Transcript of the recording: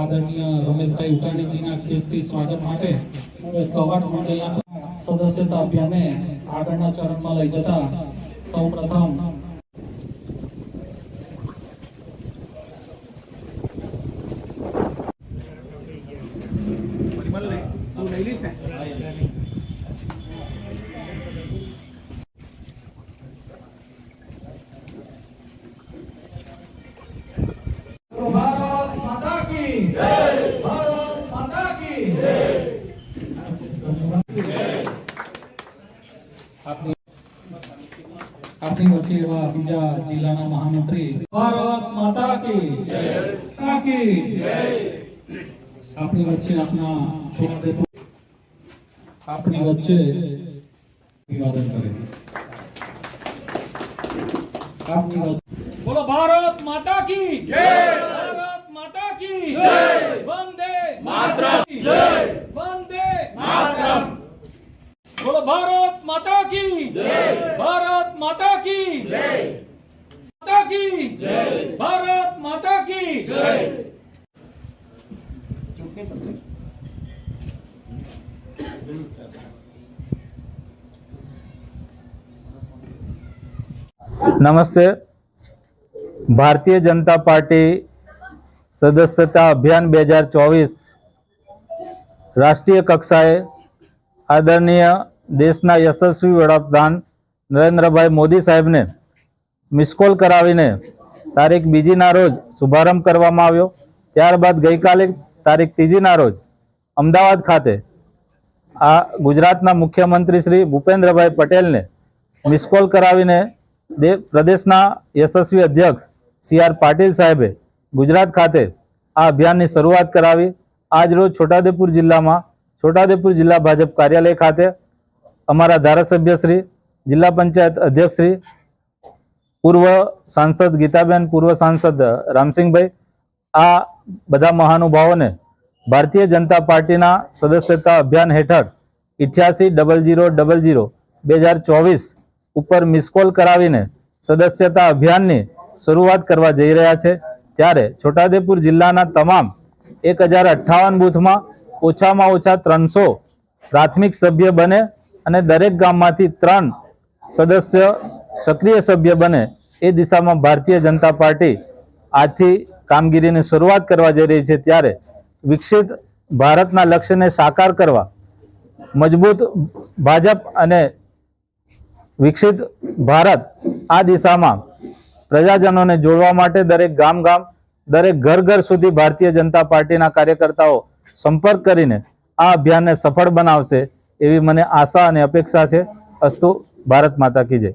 આદરણીય રમેશભાઈ ઉકાણીજીના ખેસથી સ્વાગત માટે હું કવાટ મંડળના સદસ્યતા અભિયાને આગળના ચરણમાં લઈ જતા સૌપ્રથમ ભારત કી જય ભારત માતા કી જય આપણી આપણી વચ્ચે એવા બીજા જિલ્લાના મહામંત્રી ભારત માતા કી જય. માતા કી જય આપણી વચ્ચે આપના છોકરા આપણી વચ્ચે અભિવાદન કરે. આપની બોલો, ભારત માતા કી જય. ભારત માતા કી જય વંદે માતરમ જય વંદે માતરમ બોલો ભારત માતા કી જય ભારત માતા કી જય માતા કી જય ભારત માતા કી જય નમસ્તે ભારતીય જનતા પાર્ટી સદસ્યતા અભિયાન બે હજાર ચોવીસ રાષ્ટ્રીય કક્ષાએ આદરણીય દેશના યશસ્વી વડાપ્રધાન નરેન્દ્રભાઈ મોદી સાહેબને મિસકોલ કરાવીને તારીખ બીજીના રોજ શુભારંભ કરવામાં આવ્યો. ત્યારબાદ ગઈકાલે તારીખ ત્રીજીના રોજ અમદાવાદ ખાતે આ ગુજરાતના મુખ્યમંત્રી શ્રી ભૂપેન્દ્રભાઈ પટેલને મિસકોલ કરાવીને દે, પ્રદેશના યશસ્વી અધ્યક્ષ સી આર પાટીલ સાહેબે ગુજરાત ખાતે આ અભિયાનની શરૂઆત કરાવી. આજરોજ છોટાઉદેપુર જિલ્લામાં છોટાઉદેપુર જિલ્લા ભાજપ કાર્યાલય ખાતે અમારા ધારાસભ્ય શ્રી, જિલ્લા પંચાયત અધ્યક્ષશ્રી, પૂર્વ સાંસદ ગીતાબેન, પૂર્વ સાંસદ રામસિંહભાઈ, આ બધા મહાનુભાવોને ભારતીય જનતા પાર્ટીના સદસ્યતા અભિયાન હેઠળ ઇઠ્યાસી ડબલ જીરો ડબલ જીરો બે હજાર ચોવીસ ઉપર મિસકોલ કરાવીને સદસ્યતા અભિયાનની શરૂઆત કરવા જઈ રહ્યા છે. ત્યારે છોટાઉદેપુર જિલ્લાના તમામ એક હજાર અઠ્ઠાવન બૂથમાં ઓછામાં ઓછા ત્રણસો પ્રાથમિક સભ્ય બને અને દરેક ગામમાંથી ત્રણ સદસ્ય સક્રિય સભ્ય બને એ દિશામાં ભારતીય જનતા પાર્ટી આજથી કામગીરીની શરૂઆત કરવા જઈ રહી છે. ત્યારે વિકસિત ભારતના લક્ષ્યને સાકાર કરવા મજબૂત ભાજપ અને વિકસિત ભારત આ દિશામાં પ્રજાજનોને જોડવા માટે દરેક ગામ ગામ, દરેક ઘર ઘર સુધી ભારતીય જનતા પાર્ટીના કાર્યકર્તાઓ સંપર્ક કરીને આ અભિયાનને સફળ બનાવશે એવી મને આશા અને અપેક્ષા છે. અસ્તુ ભારત માતા કી જય.